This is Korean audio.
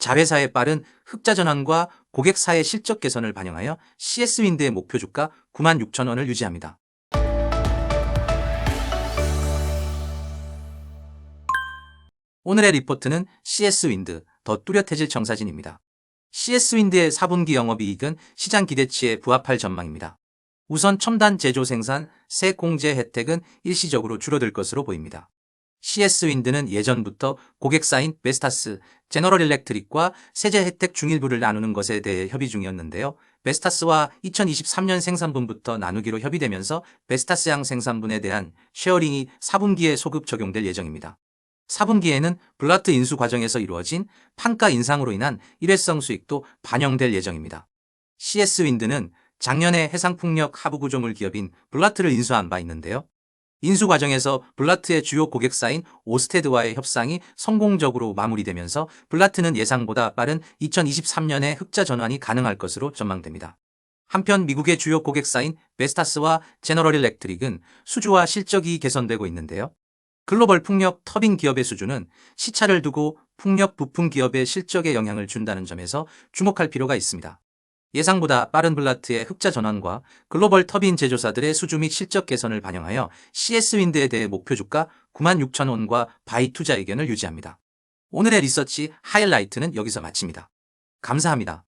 자회사의 빠른 흑자 전환과 고객사의 실적 개선을 반영하여 CS윈드의 목표 주가 96,000원을 유지합니다. 오늘의 리포트는 CS윈드, 더 뚜렷해질 청사진입니다. CS윈드의 4분기 영업이익은 시장 기대치에 부합할 전망입니다. 우선 첨단 제조 생산, 새 공제 혜택은 일시적으로 줄어들 것으로 보입니다. CS윈드는 예전부터 고객사인 베스타스, 제너럴 일렉트릭과 세제 혜택 중일부를 나누는 것에 대해 협의 중이었는데요. 베스타스와 2023년 생산분부터 나누기로 협의되면서 베스타스양 생산분에 대한 쉐어링이 4분기에 소급 적용될 예정입니다. 4분기에는 블라트 인수 과정에서 이루어진 판가 인상으로 인한 일회성 수익도 반영될 예정입니다. CS윈드는 작년에 해상풍력 하부 구조물 기업인 블라트를 인수한 바 있는데요. 인수 과정에서 블라트의 주요 고객사인 오스테드와의 협상이 성공적으로 마무리되면서 블라트는 예상보다 빠른 2023년에 흑자 전환이 가능할 것으로 전망됩니다. 한편 미국의 주요 고객사인 베스타스와 제너럴 일렉트릭은 수주와 실적이 개선되고 있는데요. 글로벌 풍력 터빈 기업의 수주는 시차를 두고 풍력 부품 기업의 실적에 영향을 준다는 점에서 주목할 필요가 있습니다. 예상보다 빠른 블라트의 흑자 전환과 글로벌 터빈 제조사들의 수주 및 실적 개선을 반영하여 CS윈드에 대해 목표 주가 96,000원과 바이 투자 의견을 유지합니다. 오늘의 리서치 하이라이트는 여기서 마칩니다. 감사합니다.